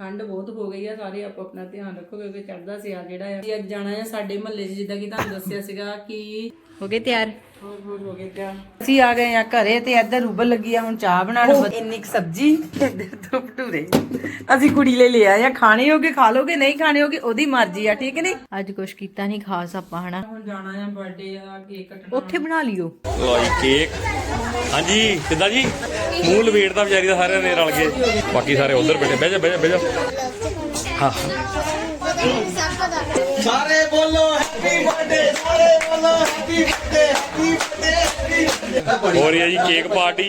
ਠੰਡ ਬਹੁਤ ਹੋ ਗਈ ਆ, ਸਾਰੇ ਆਪੋ ਆਪਣਾ ਧਿਆਨ ਰੱਖੋ ਕਿਉਂਕਿ ਚੜਦਾ ਸਿਆਲ ਜਿਹੜਾ ਆ। ਅੱਜ ਜਾਣਾ ਆ ਸਾਡੇ ਮਹੱਲੇ 'ਚ, ਜਿੱਦਾਂ ਕਿ ਤੁਹਾਨੂੰ ਦੱਸਿਆ ਸੀਗਾ ਕਿ ਹੋ ਗਏ ਤਿਆਰ? ਅਸੀਂ ਆ ਗਏ ਆ ਘਰੇ ਤੇ ਇੱਧਰ ਉਬਲ ਲੱਗੀ ਆ ਹੁਣ ਚਾਹ ਬਣਾਉਣ। ਇੰਨੀ ਕੁ ਸਬਜ਼ੀ ਇੱਧਰ ਦੋ ਭਟੂਰੇ। ਅਸੀਂ ਕੁੜੀ ਲਈ ਲਿਆ ਆ। ਖਾਣੇ ਹੋਗੇ ਖਾ ਲੋਗੇ ਨਹੀਂ ਖਾਣੇ ਹੋਗੇ ਉਹਦੀ ਮਰਜ਼ੀ ਆ ਠੀਕ ਨਹੀਂ? ਅੱਜ ਕੁਛ ਕੀਤਾ ਨਹੀਂ ਖਾਸ ਆਪਾਂ ਹਨਾ? ਹੁਣ ਜਾਣਾ ਆ ਬਰਥਡੇ ਆ ਕੇਕ ਕੱਟਣਾ। ਉੱਥੇ ਬਣਾ ਲਿਓ। ਲੋ ਜੀ ਕੇਕ ਹਾਂਜੀ ਕਿੱਦਾਂ ਜੀ? ਮੂੰਹ ਲਵੇੜਦਾ ਵਿਚਾਰੀ ਦਾ ਸਾਰਿਆਂ ਨੇ ਰਲ ਕੇ। ਬਾਕੀ ਸਾਰੇ ਉਧਰ ਬੈਠੇ। ਬਹਿ ਜਾ ਬਹਿ ਜਾ ਬਹਿ ਜਾ। ਹਾਂ। ਸਾਰੇ ਬੋਲੋ ਹੈਪੀ ਬਰਥਡੇ ਸਾਰੇ ਬੋਲੋ ਹੈਪੀ ਬਰਥਡੇ ਹੈਪੀ ਬਰਥਡੇ ਹੋ ਰਹੀ ਹੈ ਜੀ ਕੇਕ ਪਾਰਟੀ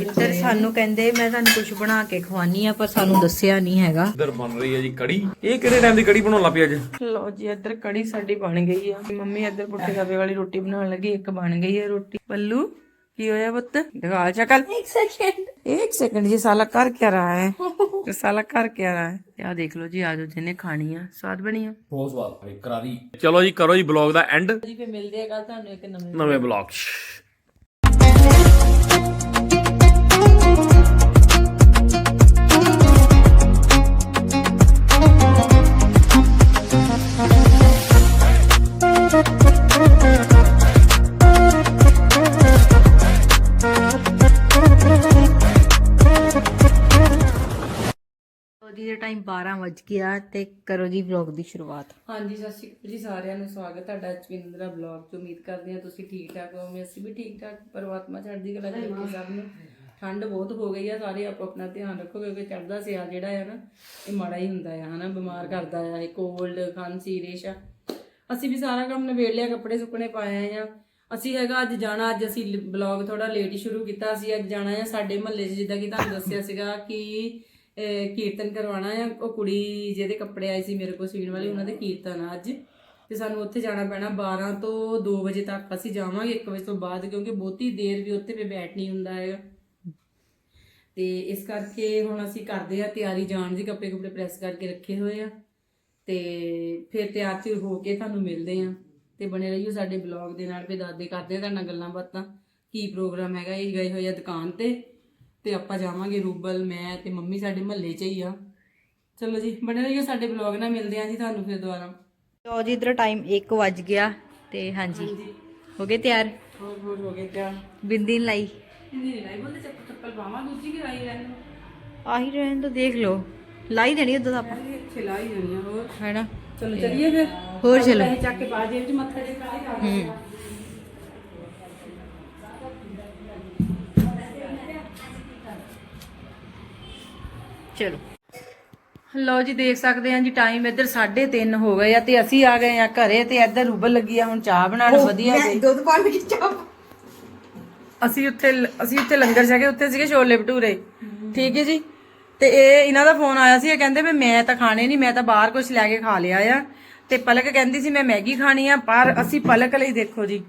ਇੱਧਰ ਸਾਨੂੰ ਕਹਿੰਦੇ ਮੈਂ ਤੁਹਾਨੂੰ ਕੁਝ ਬਣਾ ਕੇ ਖਵਾਨੀ ਆ ਪਰ ਸਾਨੂੰ ਦੱਸਿਆ ਨਹੀਂ ਹੈਗਾ। ਇੱਧਰ ਬਣ ਰਹੀ ਹੈ ਜੀ ਕੜੀ। ਇਹ ਕਿਹੜੇ ਟਾਈਮ ਦੀ ਕੜੀ ਬਣਾਉਣ ਲੱਗ ਪਈ ਅੱਜ? ਲੋ ਜੀ ਇੱਧਰ ਕੜੀ ਸਾਡੀ ਬਣ ਗਈ ਆ। ਮੰਮੀ ਇੱਧਰ ਪੁੱਠੇ ਖੱਬੇ ਵਾਲੀ ਰੋਟੀ ਬਣਾਉਣ ਲੱਗੀ ਇੱਕ ਬਣ ਗਈ ਹੈ ਰੋਟੀ। ਪੱਲੂ ਕੀ ਹੋਇਆ ਪੁੱਤ? ਦਿਖਾ ਸ਼ਕਲ। ਇੱਕ ਸੈਕਿੰਡ ਇੱਕ ਸੈਕਿੰਡ ਜੀ ਸਾਲਾ ਕਰ ਕੀ ਰਹਾ ਹੈ? ਇਹ ਸਾਲਾ ਕਰ ਕੀ ਰਹਾ ਹੈ? ਆ ਦੇਖ ਲਓ ਜੀ ਆਜੋ ਜਿਹਨੇ ਖਾਣੀ ਆ ਸਵਾਦ ਬਣੀ ਆ? ਬਹੁਤ ਸਵਾਦ ਹੈ ਕਰਾਰੀ। ਚਲੋ ਜੀ ਕਰੋ ਜੀ ਬਲੌਗ ਦਾ ਐਂਡ ਜੀ ਫੇ ਮਿਲਦੇ ਆ ਕੱਲ ਤੁਹਾਨੂੰ ਇੱਕ ਨਵੇਂ ਨਵੇਂ ਬਲੌਗ 'ਚ। ਜੀ ਦੇ ਟਾਈਮ 12 ਵਜ ਗਿਆ ਤੇ ਕਰੋ ਜੀ ਵਲੌਗ ਦੀ ਸ਼ੁਰੂਆਤ। ਹਾਂਜੀ ਸਤਿ ਸ਼੍ਰੀ ਅਕਾਲ ਜੀ ਸਾਰਿਆਂ ਨੂੰ ਸਵਾਗਤ ਹੈ ਤੁਹਾਡਾ ਚਵਿੰਦਰਾ ਬਲੌਗ ਚ। ਉਮੀਦ ਕਰਦੇ ਹਾਂ ਤੁਸੀਂ ਠੀਕ ਠਾਕ ਹੋਵੋਗੇ। ਅਸੀਂ ਵੀ ਠੀਕ ਠਾਕ ਪਰਮਾਤਮਾ ਚੜ੍ਹਦੀ ਕਲਾ ਰੱਖੇ ਸਭ ਨੂੰ। ਠੰਡ ਬਹੁਤ ਹੋ ਗਈ ਆ ਸਾਰੇ ਆਪੋ ਆਪਣਾ ਧਿਆਨ ਰੱਖੋ ਕਿਉਂਕਿ ਚੜ੍ਹਦਾ ਸਿਆਲ ਜਿਹੜਾ ਆ ਨਾ ਇਹ ਮਾੜਾ ਹੀ ਹੁੰਦਾ ਆ ਹਨਾ ਬਿਮਾਰ ਕਰਦਾ ਆ ਇਹ ਕੋਲਡ ਖਾਂਸੀ ਰੇਸ਼ਾ ਅਸੀਂ ਵੀ ਸਾਰਾ ਕੰਮ ਨਿਬੇੜ ਲਿਆ ਕੱਪੜੇ ਸੁੱਕਣੇ ਪਾਏ ਆ ਅਸੀਂ ਹੈਗਾ ਅੱਜ ਜਾਣਾ ਅੱਜ ਅਸੀਂ ਬਲੌਗ ਥੋੜਾ ਲੇਟ ਹੀ ਸ਼ੁਰੂ ਕੀਤਾ। ਅਸੀਂ ਅੱਜ ਜਾਣਾ ਆ ਸਾਡੇ ਮਹੱਲੇ 'ਚ ਜਿੱਦਾਂ ਕਿ ਤੁਹਾਨੂੰ ਦੱਸਿਆ ਸੀਗਾ ਕਿ ਕੀਰਤਨ ਕਰਵਾਉਣਾ ਆ। ਉਹ ਕੁੜੀ ਜਿਹਦੇ ਕੱਪੜੇ ਆਏ ਸੀ ਮੇਰੇ ਕੋਲ ਸੀਣ ਵਾਲੀ, ਉਹਨਾਂ ਦੇ ਕੀਰਤਨ ਆ ਅੱਜ। ਤੇ ਸਾਨੂੰ ਉੱਥੇ ਜਾਣਾ ਪੈਣਾ 12 ਤੋਂ 2 ਵਜੇ ਤੱਕ। ਅਸੀਂ ਜਾਵਾਂਗੇ 1 ਵਜੇ ਤੋਂ ਬਾਅਦ ਕਿਉਂਕਿ ਬਹੁਤੀ ਦੇਰ ਵੀ ਉੱਥੇ ਪੇ ਬੈਠ ਨਹੀਂ ਹੁੰਦਾ ਹੈਗਾ। ਤੇ ਇਸ ਕਰਕੇ ਹੁਣ ਅਸੀਂ ਕਰਦੇ ਆ ਤਿਆਰੀ, ਜਾਣ ਦੀ ਕੱਪੜੇ ਕੁਪੜੇ ਪ੍ਰੈਸ ਕਰਕੇ ਰੱਖੇ ਹੋਏ ਆ। ਤੇ ਫਿਰ ਤਿਆਰ ਤਿਰ ਹੋ ਕੇ ਤੁਹਾਨੂੰ ਮਿਲਦੇ ਆ। ਤੇ ਬਣੇ ਰਹੀਓ ਸਾਡੇ ਬਲੌਗ ਦੇ ਨਾਲ। ਵੀ ਦਾਦੇ ਕਰਦੇ ਆ ਤੁਹਾਡੇ ਨਾਲ ਗੱਲਾਂ ਬਾਤਾਂ। ਕੀ ਪ੍ਰੋਗਰਾਮ ਹੈਗਾ? ਇਹ ਗਏ ਹੋਏ ਆ ਦੁਕਾਨ ਤੇ। ਤੇ ਆਪਾਂ ਜਾਵਾਂਗੇ ਰੂਬਲ ਮੈਂ ਤੇ ਮੰਮੀ ਸਾਡੇ ਮਹੱਲੇ 'ਚ ਹੀ ਆ। ਚਲੋ ਜੀ ਬਣੇ ਰਹੀਓ ਸਾਡੇ ਬਲੌਗ ਨਾਲ ਮਿਲਦੇ ਆ ਜੀ ਤੁਹਾਨੂੰ ਫਿਰ ਦੁਬਾਰਾ। ਲੋ ਜੀ ਇਧਰ ਟਾਈਮ 1 ਵਜ ਗਿਆ ਤੇ ਹਾਂਜੀ ਹੋ ਗਏ ਤਿਆਰ? ਹੋਰ ਹੋਰ ਹੋ ਗਏ ਕਿਆ ਬਿੰਦੀ ਨੀ ਲਾਈ? hindi nila ibon sa ਚੱਪਲ ਪਾਵਾਂ ਦੂਜੀ ਕਿ ਰਾਈ ਰਹਿਣ ਆਹੀ ਰਹਿਣ ਤਾਂ ਦੇਖ ਲਓ। ਲਾਈ ਦੇਣੀ ਉਦੋਂ ਆਪਾਂ। ਖਿਲਾਈ ਜਾਣੀ ਆ ਹੋਰ। ਹੈਨਾ ਚਲੋ ਚੱਲੀਏ ਫਿਰ। ਹੋਰ ਚਲੋ। ਪੈਸੇ ਚੱਕ ਕੇ ਪਾ ਜੇਬ 'ਚ ਮੱਥਾ ਟੇਕਾ ਕੇ ਕਰ ਹੂੰ। ਚਲੋ। ਲਓ ਜੀ ਦੇਖ ਸਕਦੇ ਆ ਜੀ ਟਾਈਮ ਇੱਧਰ 3:30 ਹੋ ਗਏ ਆ ਤੇ ਅਸੀਂ ਆ ਗਏ ਆ ਘਰੇ ਤੇ ਇੱਧਰ ਰੂਬਲ ਲੱਗੀ ਆ ਹੁਣ ਚਾਹ ਬਣਾਉਣ ਵਧੀਆ ਜੀ। ਦੁੱਧ ਪਾਣੀ ਦੀ ਚਾਹ। ਅਸੀਂ ਉੱਥੇ ਅਸੀਂ ਉੱਥੇ ਲੰਗਰ ਛਕੇ ਉੱਥੇ ਸੀਗੇ ਛੋਲੇ ਭਟੂਰੇ। ਠੀਕ ਹੈ ਜੀ? ਤੇ ਇਹ ਇਹਨਾਂ ਦਾ ਫੋਨ ਆਇਆ ਸੀ ਇਹ ਕਹਿੰਦੇ ਵੀ ਮੈਂ ਤਾਂ ਖਾਣੇ ਨਹੀਂ ਮੈਂ ਤਾਂ ਬਾਹਰ ਕੁਝ ਲੈ ਕੇ ਖਾ ਲਿਆ ਆ। ਤੇ ਪਲਕ ਕਹਿੰਦੀ ਸੀ ਮੈਂ ਮੈਗੀ ਖਾਣੀ ਆ ਪਰ ਅਸੀਂ ਪਲਕ ਲਈ ਦੇਖੋ ਜੀ।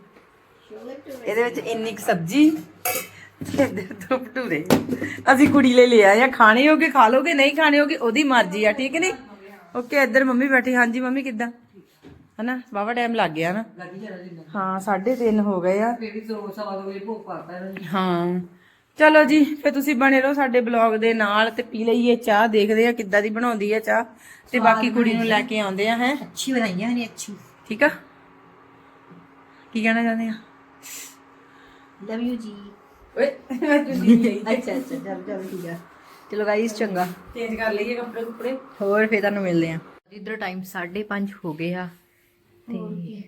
ਇਹਦੇ ਵਿੱਚ ਇੰਨੀ ਕੁ ਸਬਜ਼ੀ ਦੋ ਭਟੂਰੇ ਅਸੀਂ ਕੁੜੀ ਲਈ ਲਿਆ ਆ। ਖਾਣੇ ਹੋਗੇ ਖਾ ਲੋਗੇ ਨਹੀਂ ਖਾਣੇ ਹੋਗੇ ਉਹਦੀ ਮਰਜ਼ੀ ਆ ਠੀਕ ਨਹੀਂ? ਓਕੇ ਇੱਧਰ ਮੰਮੀ ਬੈਠੀ। ਹਾਂਜੀ ਮੰਮੀ ਕਿੱਦਾਂ? ਹਨਾ? ਬਾਵਾ ਟਾਈਮ ਲੱਗ ਗਿਆ ਨਾ। ਹਾਂ 3:30 ਹੋ ਗਏ ਆ। ਹਾਂ। ਚਲੋ ਜੀ ਫੇ ਤੁਸੀਂ ਬਣੇ ਰਹੋ ਸਾਡੇ ਬਲੌਗ ਦੇ ਨਾਲ ਤੇ ਪੀ ਲਈਏ ਚਾਹ ਦੇਖਦੇ ਆ ਕਿੱਦਾਂ ਦੀ ਬਣਾਉਂਦੀ ਆ ਚਾਹ ਤੇ ਬਾਕੀ ਕੁੜੀ ਨੂੰ ਲੈ ਕੇ ਆਉਂਦੇ ਆ ਹੈ? ਅੱਛੀ ਬਣਾਈਆਂ ਨੇ ਅੱਛੀ। ਠੀਕ ਆ? ਕੀ ਕਹਿਣਾ ਚਾਹੁੰਦੇ ਆ? ਲਵ ਯੂ ਜੀ ਓਏ ਤੁਸੀਂ ਅੱਛਾ ਅੱਛਾ ਚਲ ਚਲ ਠੀਕ ਆ। ਚਲੋ ਗਾਈਸ ਚੰਗਾ। ਚੇਂਜ ਕਰ ਲਈਏ ਕੱਪੜੇ ਕੁਪੜੇ। ਹੋਰ ਫੇਰ ਤੁਹਾਨੂੰ ਮਿਲਦੇ ਆ। ਇਧਰ ਟਾਈਮ 5:30 ਹੋ ਗਏ ਆ। ਤੇ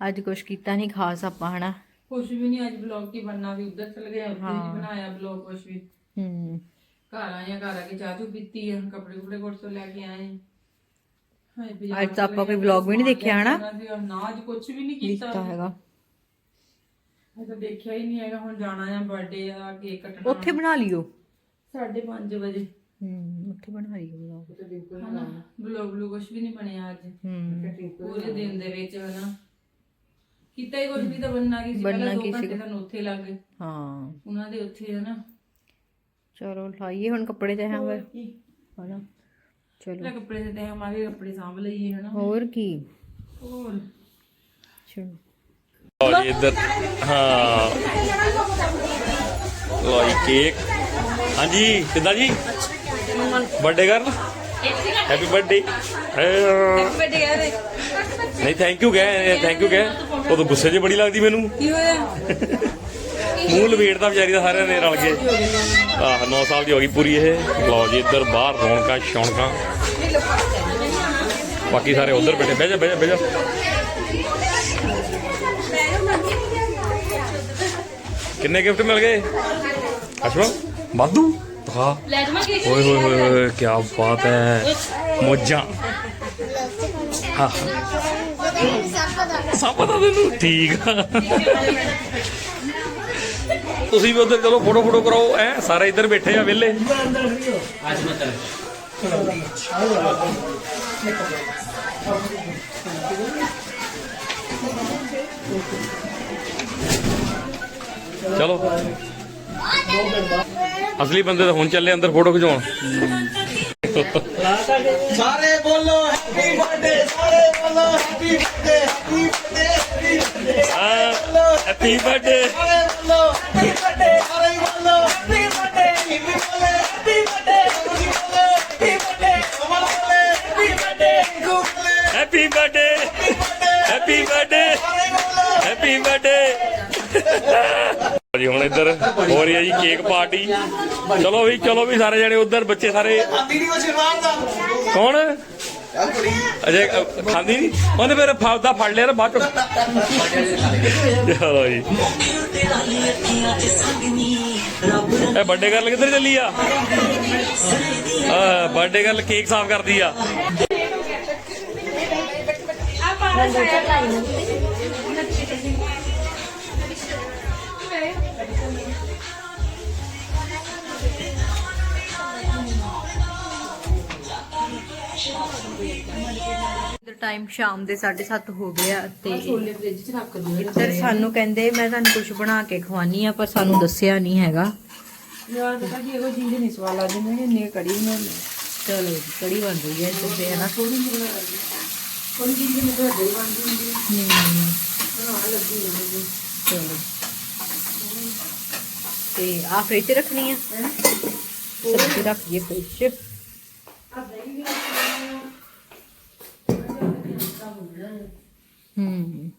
ਅੱਜ ਕੁਛ ਕੀਤਾ ਨਹੀਂ ਖਾਸ ਆਪਾਂ ਹਨਾ? ਕੁਛ ਵੀ ਨਹੀਂ ਅੱਜ ਬਲੌਗ ਕੀ ਬਣਨਾ ਵੀ। ਉਧਰ ਚਲ ਗਏ ਉੱਥੇ ਨਹੀਂ ਬਣਾਇਆ ਬਲੌਗ ਕੁਛ ਵੀ। ਹੂੰ। ਘਰ ਆਏ ਆ ਘਰ ਆ ਕੇ ਚਾਹ ਚੂ ਪੀਤੀ ਆ। ਕੱਪੜੇ ਕੁਪੜੇ ਕੋਟ ਤੋਂ ਲੈ ਕੇ ਆਏ। ਅੱਜ ਤਾਂ ਆਪਾਂ ਕੋਈ ਵਲੌਗ ਵੀ ਨਹੀਂ ਦੇਖਿਆ ਹਨਾ? ਨਾ ਅੱਜ ਕੁਛ ਵੀ ਨਹੀਂ ਕੀਤਾ ਹੈਗਾ। ਮੈਂ ਤਾਂ ਦੇਖਿਆ ਹੀ ਨਹੀਂ ਹੈਗਾ ਹੁਣ ਜਾਣਾ ਆ ਬਰਥਡੇ ਆ ਕੇਕ ਕੱਟਣਾ। ਉੱਥੇ ਬਣਾ ਲਿਓ। 5:30 ਵਜੇ। ਹੂੰ ਉੱਥੇ ਬਣਾ ਲਿਓ ਵਲੌਗ ਹਨਾ? ਬਲੌਗ ਬਲੂ ਕੁਛ ਵੀ ਨਹੀਂ ਬਣਿਆ ਅੱਜ। ਹੂੰ। ਪੂਰੇ ਦਿਨ ਦੇ ਵਿੱਚ ਹਨਾ? ਕੀਤਾ ਹੀ ਕੁਛ ਵੀ ਤਾਂ ਬਣਨਾ ਕੀ ਸੀ? ਪਹਿਲਾਂ ਦੋ ਘੰਟੇ ਤੁਹਾਨੂੰ ਉੱਥੇ ਲੱਗ ਗਏ। ਹਾਂ। ਉਹਨਾਂ ਦੇ ਉੱਥੇ ਹਨਾ? ਚਲੋ ਲਾਈਏ ਹੁਣ ਕੱਪੜੇ ਤੇ ਹਾਂ ਹਨਾ? ਚਲੋ। ਲੈ ਕੱਪੜੇ ਤੇ ਹਮਾਰੇ ਕੱਪੜੇ ਸਾਂਭ ਲਈਏ ਹਨਾ? ਹੋਰ ਕੀ? ਹੋਰ? ਚਲੋ। ਜੀ ਇੱਧਰ ਹਾਂ। ਲੋ ਜੀ ਕੇਕ ਹਾਂਜੀ ਕਿੱਦਾਂ ਜੀ? ਬਰਥਡੇ ਕਰ ਹੈਪੀ ਬਰਥਡੇ ਵੱਡੇ ਗਏ ਨਹੀਂ ਥੈਂਕ ਯੂ ਕਹਿ ਥੈਂਕ ਯੂ ਕਹਿ। ਉਹ ਤਾਂ ਗੁੱਸੇ 'ਚ ਬੜੀ ਲੱਗਦੀ ਮੈਨੂੰ। ਕੀ ਹੋਇਆ? ਮੂੰਹ ਲਵੇੜਦਾ ਵਿਚਾਰੀ ਦਾ ਸਾਰਿਆਂ ਨੇ ਰਲ ਕੇ। ਆਹ 9 ਸਾਲ ਦੀ ਹੋ ਗਈ ਪੂਰੀ ਇਹ। ਲਓ ਜੀ ਇੱਧਰ ਬਾਹਰ ਰੌਣਕਾਂ ਸ਼ੌਣਕਾਂ। ਬਾਕੀ ਸਾਰੇ ਉਧਰ ਬੈਠੇ। ਬਹਿ ਜਾ ਬਹਿ ਜਾ ਬਹਿ ਜਾ। ਕਿੰਨੇ ਗਿਫਟ ਮਿਲ ਗਏ? ਅਸ਼ਵਾ ਵਾਧੂ? ਹਾਂ ਓਏ ਹੋਏ ਹੋਏ ਹੋਏ ਕੀ ਬਾਤ ਹੈ। ਮੋਜਾਂ। ਹਾਂ। ਸਭ ਪਤਾ ਤੈਨੂੰ? ਠੀਕ ਆ। ਤੁਸੀਂ ਵੀ ਉਧਰ ਚਲੋ, ਫੋਟੋ ਫੋਟੋ ਕਰਾਓ। ਐ ਸਾਰੇ ਇੱਧਰ ਬੈਠੇ ਆ ਵਿਹਲੇ। ਚਲੋ। ਅਸਲੀ ਬੰਦੇ ਤਾਂ ਹੁਣ ਚੱਲੇ ਅੰਦਰ ਫੋਟੋ ਖਿਚਾਉਣ। ਸਾਰੇ ਬੋਲੋ ਹੈਪੀ ਬਰਥਡੇ ਸਾਰੇ ਬੋਲੋ happy birthday happy birthday happy birthday happy birthday ਸਾਰੇ ਬੋਲੋ ਹੈਪੀ ਬਰਥਡੇ ਸਾਰੇ ਬੋਲੋ ਹੈਪੀ ਬਰਥਡੇ ਹੈਪੀ ਬੋਲੇ ਹੈਪੀ ਬਰਥਡੇ ਤੁਸੀਂ ਬੋਲੇ ਹੈਪੀ ਬਰਥਡੇ ਕਮਲ ਬੋਲੇ happy birthday happy birthday happy birthday happy birthday ਜੀ ਹੁਣ ਇੱਧਰ ਹੋ ਰਹੀ ਹੈ ਜੀ ਕੇਕ ਪਾਰਟੀ ਚਲੋ ਵੀ ਚਲੋ ਵੀ ਸਾਰੇ ਜਣੇ ਉੱਧਰ, ਬੱਚੇ ਸਾਰੇ। ਆਂਦੀ ਨਹੀਂ ਕੁਛ ਮਾਰ ਦਾ ਕੌਣ? ਅਜੇ ਖਾਂਦੀ ਨਹੀਂ? ਉਹਨੇ ਫਿਰ ਫਾਦਾ ਫੜ ਲਿਆ ਨਾ ਬਾਅਦ ਚੋਂ। ਚਲੋ ਜੀ। ਇਹ ਬਰਥਡੇ ਗੱਲ ਕਿੱਧਰ ਚੱਲੀ ਆ? ਆ ਬਰਥਡੇ ਗੱਲ ਕੇਕ ਸਾਫ਼ ਕਰਦੀ ਆ। ਟਾਈਮ ਸ਼ਾਮ ਦੇ 7:30 ਹੋ ਗਿਆ ਤੇ ਛੋਲੇ ਫ੍ਰਿਜ 'ਚ ਰੱਖ ਦਿਓ ਇੱਧਰ ਸਾਨੂੰ ਕਹਿੰਦੇ ਮੈਂ ਤੁਹਾਨੂੰ ਕੁਝ ਬਣਾ ਕੇ ਖਵਾਨੀ ਆ ਪਰ ਸਾਨੂੰ ਦੱਸਿਆ ਨਹੀਂ ਹੈਗਾ। ਯਾਰ ਪਤਾ ਕੀ ਇਹੋ ਚੀਜ਼ ਨਹੀਂ ਸਵਾਲ ਆ ਜਿੰਨੇ ਇੰਨੇ ਕੜੀ ਬਣਾਉਣੀ ਚਲੋ ਜੀ ਕੜੀ ਬਣ ਰਹੀ ਹੈ ਇੱਧਰ ਤੇ ਹਨਾ? ਥੋੜੀ ਜਿਹੀ ਬਣਾ ਲਈ। ਕੋਈ ਚੀਜ਼ ਨਹੀਂ ਤੁਹਾਡੇ ਹੀ ਬਣਦੀ ਹੁੰਦੀ ਹੈ। ਹਮ, ਬਣਾਉਣ ਲੱਗੀ ਜਾਂਦੀ ਚਲੋ। ਤੇ ਆ ਫ੍ਰਿਜ 'ਚ ਰੱਖਣੀ ਆ? ਸਬਜ਼ੀ ਰੱਖ ਦਈਏ ਫ੍ਰਿਜ 'ਚ ਹੂੰ।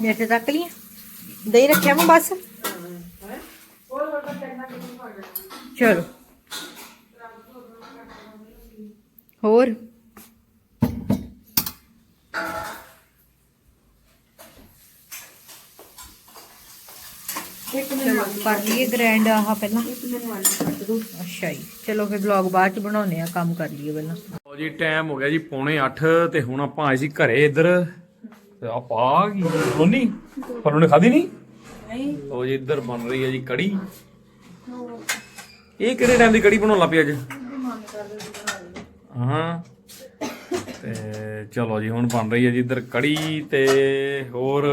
ਮਿਰਚ ਤੱਕ ਲਈ ਦਹੀਂ ਰੱਖਿਆ ਮੈਂ ਬਸ। ਚਲੋ ਹੋਰ ਚਲੋ ਕਰ ਲਈਏ ਗ੍ਰੈਂਡ ਆਹ ਪਹਿਲਾਂ? ਅੱਛਾ ਜੀ। ਚਲੋ ਫਿਰ ਵਲੌਗ ਬਾਅਦ ਚ ਬਣਾਉਨੇ ਆ, ਕੰਮ ਕਰ ਲਈਏ ਪਹਿਲਾਂ। ਲਓ ਜੀ ਟਾਈਮ ਹੋ ਗਿਆ ਜੀ ਪੌਣੇ 8 ਤੇ ਹੁਣ ਆਪਾਂ ਆਏ ਸੀ ਘਰੇ ਇੱਧਰ। ਆ ਪਾ ਗਈ ਰੋਨੀ। ਪਰ ਉਹਨੇ ਖਾਦੀ ਨਹੀਂ? ਨਹੀਂ ਲਓ ਜੀ, ਇੱਧਰ ਬਣ ਰਹੀ ਹੈ ਜੀ ਕੜੀ। ਇਹ ਕਿਹੜੇ ਟਾਈਮ ਦੀ ਕੜੀ ਬਣਾਉਣ ਲੱਗ ਅੱਜ? ਹਾਂ। ਤੇ ਚਲੋ ਜੀ, ਹੁਣ ਬਣ ਰਹੀ ਹੈ ਜੀ ਇੱਧਰ ਕੜੀ ਤੇ ਹੋਰ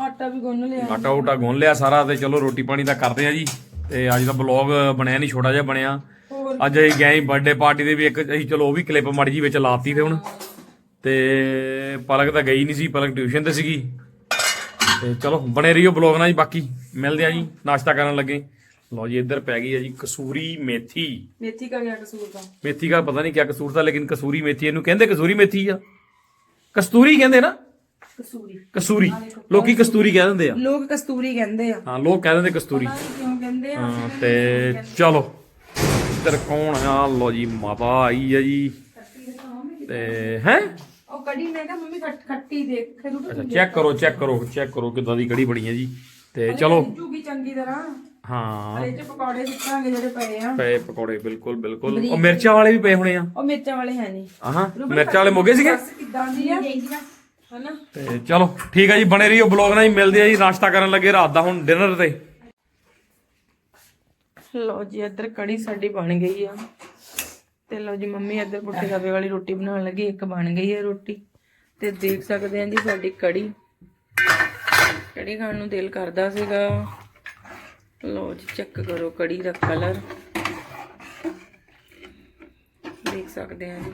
ਆਟਾ ਵੀ ਗੁੰਨ ਲਿਆ ਆਟਾ ਉਟਾ ਗੁੰਨ ਲਿਆ ਸਾਰਾ ਤੇ ਚਲੋ ਰੋਟੀ ਪਾਣੀ ਦਾ ਕਰਦੇ ਆ ਜੀ। ਤੇ ਅੱਜ ਦਾ ਬਲੌਗ ਬਣਿਆ ਨਹੀਂ ਛੋਟਾ ਜਿਹਾ ਬਣਿਆ। ਅੱਜ ਅਸੀਂ ਗਏ ਬਰਥਡੇ ਪਾਰਟੀ ਦੇ ਵੀ ਇੱਕ ਅਸੀਂ ਚਲੋ ਉਹ ਵੀ ਕਲਿੱਪ ਮੜ ਜੀ ਵਿੱਚ ਲਾਤੀ ਤੇ ਹੁਣ। ਤੇ ਪਲਕ ਤਾਂ ਗਈ ਨਹੀਂ ਸੀ ਪਲਕ ਟਿਊਸ਼ਨ ਤੇ ਸੀਗੀ। ਤੇ ਚਲੋ ਬਣੇ ਰਹੀਓ ਬਲੌਗ ਨਾਲ ਜੀ ਬਾਕੀ ਮਿਲਦੇ ਆ ਜੀ ਨਾਸ਼ਤਾ ਕਰਨ ਲੱਗੇ। ਲਓ ਜੀ ਇੱਧਰ ਪੈ ਗਈ ਹੈ ਜੀ ਕਸੂਰੀ ਮੇਥੀ। ਮੇਥੀ ਕਾ ਗਿਆ ਕਸੂਰ ਦਾ ਮੇਥੀ ਦਾ ਪਤਾ ਨਹੀਂ ਕਿਆ ਕਸੂਰ ਦਾ ਲੇਕਿਨ ਕਸੂਰੀ ਮੇਥੀ ਇਹਨੂੰ ਕਹਿੰਦੇ ਕਸੂਰੀ ਮੇਥੀ ਆ। ਕਸਤੂਰੀ ਕਹਿੰਦੇ ਨਾ। ਕਸੂਰੀ। ਕਸੂਰੀ। ਲੋਕੀ ਕਸਤੂਰੀ ਕਹਿ ਦਿੰਦੇ ਆ। ਲੋਕ ਕਸਤੂਰੀ ਕਹਿੰਦੇ ਆ। ਹਾਂ ਲੋਕ ਕਹਿ ਦਿੰਦੇ ਕਸਤੂਰੀ। ਕਿਉਂ ਕਹਿੰਦੇ ਆ ਹਾਂ ਤੇ ਚਲੋ। ਇੱਧਰ ਕੌਣ ਆ? ਲੋ ਜੀ ਮਾਤਾ ਆਈ ਆ ਜੀ। ਤੇ ਹੈ? ਉਹ ਕੜੀ ਮੈਂ ਕਿਹਾ ਮੰਮੀ ਖੱਟ ਖੱਟੀ ਦੇਖ ਅੱਛਾ ਚੈੱਕ ਕਰੋ ਚੈੱਕ ਕਰੋ ਚੈੱਕ ਕਰੋ ਕਿਦਾਂ ਦੀ ਕੜੀ ਬਣੀ ਹੈ ਜੀ। ਤੇ ਚਲੋ। ਜੂਗੀ ਚੰਗੀ ਤਰ੍ਹਾਂ। ਹਾਂ। ਇਹ ਚ ਪਕੌੜੇ ਸਿੱਟਾਂਗੇ ਜਿਹੜੇ ਪਏ ਆ। ਪਏ ਪਕੌੜੇ ਬਿਲਕੁਲ ਬਿਲਕੁਲ। ਉਹ ਮਿਰਚਾਂ ਵਾਲੇ ਵੀ ਪਏ ਹੋਣੇ ਆ। ਉਹ ਮਿਰਚਾਂ ਵਾਲੇ ਹੈ ਨਹੀਂ ਆਹਾਂ ਮਿਰਚਾਂ ਵਾਲੇ ਮੋਗੇ ਸੀਗੇ? ਕਿਦਾਂ ਦੀ ਆ? ਹਨਾ? ਤੇ ਚਲੋ ਠੀਕ ਆ ਜੀ ਬਣੇ ਰਹੀਓ ਬਲੌਗ ਨਾਲ ਜੀ ਮਿਲਦੇ ਆ ਜੀ ਨਾਸ਼ਤਾ ਕਰਨ ਲੱਗੇ ਰਾਤ ਦਾ ਹੁਣ ਡਿਨਰ ਤੇ। ਲਓ ਜੀ ਇੱਧਰ ਕੜੀ ਸਾਡੀ ਬਣ ਗਈ ਆ। ਤੇ ਲਓ ਜੀ ਮੰਮੀ ਇੱਧਰ ਪੁੱਠੇ ਤਵੇ ਵਾਲੀ ਰੋਟੀ ਬਣਾਉਣ ਲੱਗੀ ਇੱਕ ਬਣ ਗਈ ਹੈ ਰੋਟੀ। ਤੇ ਦੇਖ ਸਕਦੇ ਆਂ ਜੀ ਸਾਡੀ ਕੜੀ। ਕੜੀ ਖਾਣ ਨੂੰ ਦਿਲ ਕਰਦਾ ਸੀਗਾ। ਲਓ ਜੀ ਚੈੱਕ ਕਰੋ ਕੜੀ ਦਾ ਕਲਰ ਦੇਖ ਸਕਦੇ ਆਂ ਜੀ।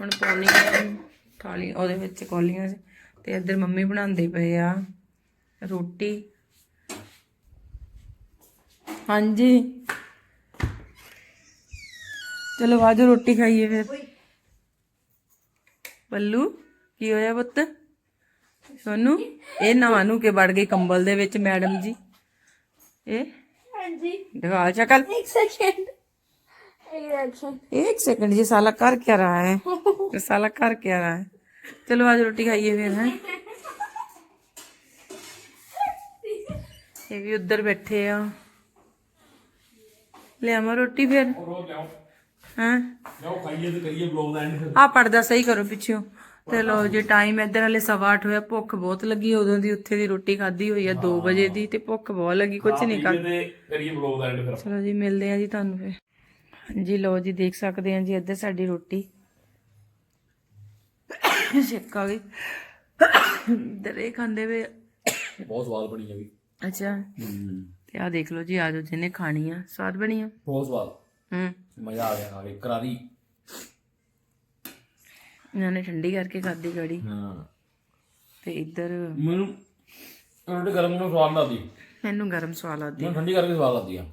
ਹੁਣ ਪਾਉਣੀ ਆ। ਥਾਲੀ ਉਹਦੇ ਵਿੱਚ ਕੌਲੀਆਂ 'ਚ ਤੇ ਇੱਧਰ ਮੰਮੀ ਬਣਾਉਂਦੇ ਪਏ ਆ ਰੋਟੀ ਹਾਂਜੀ ਚਲੋ ਆਜੋ ਰੋਟੀ ਖਾਈਏ ਫਿਰ ਬੱਲੂ ਕੀ ਹੋਇਆ ਪੁੱਤ ਸੋਨੂੰ ਇਹ ਨਵਾਂ ਨੂੰ ਕੇ ਵੜ ਗਈ ਕੰਬਲ ਦੇ ਵਿੱਚ ਮੈਡਮ ਜੀ ਇਹ ਹਾਂਜੀ ਦਿਖਾ ਸ਼ਕਲ एक सेकंड एक सेकंड एक सेकंड ये साला कर क्या रहा है ये साला कर क्या रहा है चलो आज रोटी खाइए फिर हैं ये भी उधर बैठे आ ले आमा रोटी फिर हैं ਜਾਓ ਖਾਈਏ ਤੇ ਕਰੀਏ ਬਲੌਗ ਦਾ ਐਂਡ ਆ ਪਰਦਾ ਸਹੀ ਕਰੋ ਪਿੱਛੋਂ ਤੇ ਲੋ ਜੀ ਟਾਈਮ ਇੱਧਰ ਹਲੇ ਸਵਾ ਅੱਠ ਹੋਇਆ ਭੁੱਖ ਬਹੁਤ ਲੱਗੀ ਉਦੋਂ ਦੀ ਉੱਥੇ ਦੀ ਰੋਟੀ ਖਾਧੀ ਹੋਈ ਆ 2 ਵਜੇ ਦੀ ਤੇ ਭੁੱਖ ਬਹੁਤ ਲੱਗੀ ਕੁਝ ਨਹੀਂ ਖਾ ਤੇ ਕਰੀਏ ਬਲੌਗ ਦਾ ਐਂਡ ਫਿਰ ਚਲੋ ਜੀ ਮਿਲਦੇ ਆ ਜੀ ਤੁਹਾਨੂੰ ਫਿਰ ਹਾਂਜੀ ਲਓ ਜੀ ਦੇਖ ਸਕਦੇ ਆ ਜੀ ਇੱਧਰ ਸਾਡੀ ਰੋਟੀ ਛਿੱਕ ਆ ਗਈ ਇਹ ਖਾਂਦੇ ਵੇ। ਬਹੁਤ ਸਵਾਦ ਬਣੀ ਹੈ ਵੀ। ਅੱਛਾ। ਤੇ ਆ ਦੇਖ ਲਓ ਜੀ ਆਜੋ ਜਿਹਨੇ ਖਾਣੀ ਆ ਸਵਾਦ ਬਣੀ ਆ? ਬਹੁਤ ਸਵਾਦ। ਹੂੰ। ਮਜ਼ਾ ਆ ਗਿਆ ਕੇ ਕਰਾਰੀ। ਇਹਨਾਂ ਨੇ ਠੰਡੀ ਕਰਕੇ ਖਾਧੀ ਕੜੀ। ਹਾਂ। ਤੇ ਇੱਧਰ ਮੈਨੂੰ ਰੋਟੀ ਗਰਮ ਨੂੰ ਸਵਾਦ ਲੱਗਦੀ। ਮੈਨੂੰ ਗਰਮ ਸਵਾਦ ਲੱਗਦੀ ਮੈਨੂੰ ਠੰਡੀ ਕਰਕੇ ਸਵਾਦ ਲੱਗਦੀ ਆ।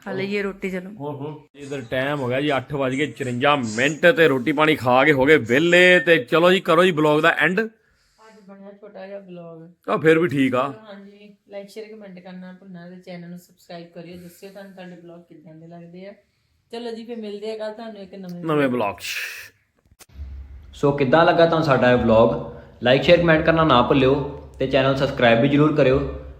ਖਾ ਲਈਏ ਰੋਟੀ ਚਲੋ। ਹੋ ਹੋ ਇਧਰ ਟਾਈਮ ਹੋ ਗਿਆ ਜੀ 8 ਵਜ ਕੇ 54 ਮਿੰਟ ਤੇ ਰੋਟੀ ਪਾਣੀ ਖਾ ਕੇ ਹੋ ਗਏ ਵਿਹਲੇ ਤੇ ਚਲੋ ਜੀ ਕਰੋ ਜੀ ਬਲੌਗ ਦਾ ਐਂਡ ਅੱਜ ਬਣਿਆ ਛੋਟਾ ਜਿਹਾ ਵਲੌਗ ਆ ਫਿਰ ਵੀ ਠੀਕ ਆ। ਹਾਂਜੀ ਲਾਈਕ ਸ਼ੇਅਰ ਕਮੈਂਟ ਕਰਨਾ ਭੁੱਲਣਾ ਤੇ ਚੈਨਲ ਨੂੰ ਸਬਸਕ੍ਰਾਈਬ ਕਰਿਓ ਦੱਸਿਓ ਤੁਹਾਨੂੰ ਸਾਡੇ ਵਲੌਗ ਕਿੱਦਾਂ ਦੇ ਲੱਗਦੇ ਆ। ਚਲੋ ਜੀ ਫਿਰ ਮਿਲਦੇ ਆ ਕੱਲ ਤੁਹਾਨੂੰ ਇੱਕ ਨਵੇਂ ਨਵੇਂ ਬਲੌਗ 'ਚ। ਸੋ ਕਿੱਦਾਂ ਲੱਗਾ ਤੁਹਾਨੂੰ ਸਾਡਾ ਇਹ ਵਲੌਗ ਲਾਈਕ ਸ਼ੇਅਰ ਕਮੈਂਟ ਕਰਨਾ ਨਾ ਭੁੱਲਿਓ ਤੇ ਚੈਨਲ ਸਬਸਕ੍ਰਾਈਬ ਵੀ ਜਰੂਰ ਕਰਿਓ।